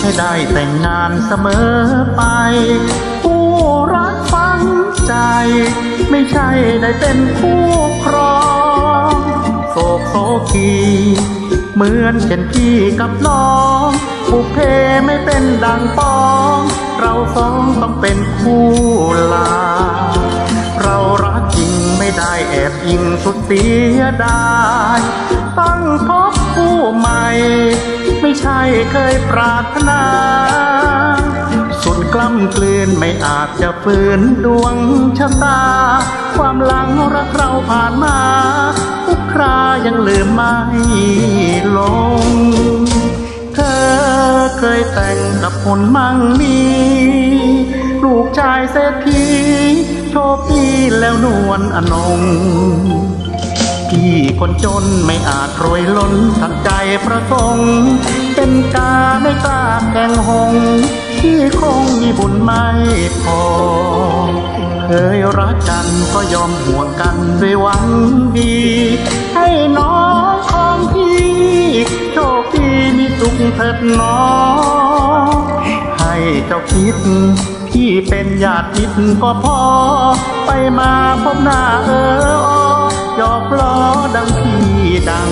ให้ได้แต่งงานเสมอไป ผู้รักฟังใจ ไม่ใช่ได้เป็นคู่ครองโศกโศกีเหมือนเช่นพี่กับน้องผูกเพไม่เป็นดังปอง เราสองต้องเป็นคู่ลา เรารักจริงไม่ได้แอบอิงสุดเสียดายต้องพบคู่ใหม่ ใช่เคยปรารถนา สุดกล้ำกลืนไม่อาจจะฝืนดวงชะตา ความหลังรักเราผ่านมา ทุกครายังลืมไม่ลง เธอเคยแต่งกับคนมั่งมีลูกชายเศรษฐีโชคดีแล้วนวลอนง พี่คนจนไม่อาจรวยล้นทันใจประสงค์เป็นกาไม่กล้าแข่งหงพี่คงมีบุญไม่พอ เคยรักกันก็ยอมห่วงกันด้วยหวังดี ให้น้องของพี่โชคดีมีสุขเถิดน้องให้เจ้าคิดพี่เป็นญาติมิตรก็พอ ไปมาพบหน้าเออ ดอกล้อดังพี่ดัง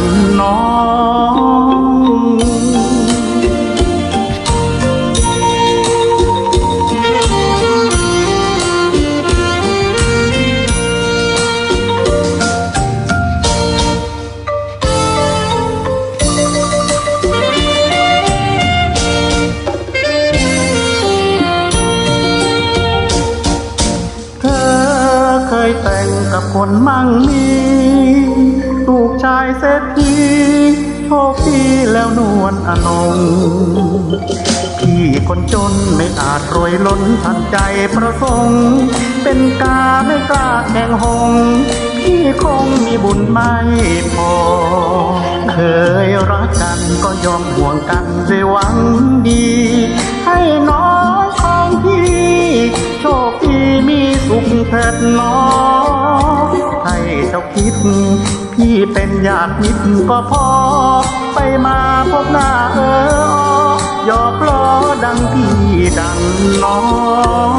เคยแต่งกับคนมั่งมีลูกชายเศรษฐีโชคดีแล้วนวลอนงพี่คนจนไม่อาจรวยล้นทันใจประสงค์เป็นกาไม่กล้าแข่งหง พี่คงมีบุญไม่พอ เคยรักกันก็ยอมห่วงกันด้วยหวังดี น้องให้เจ้าคิด พี่เป็นญาติมิตรก็พอ ไปมาพบหน้าเออหยอกล้อดังพี่ดังน้อง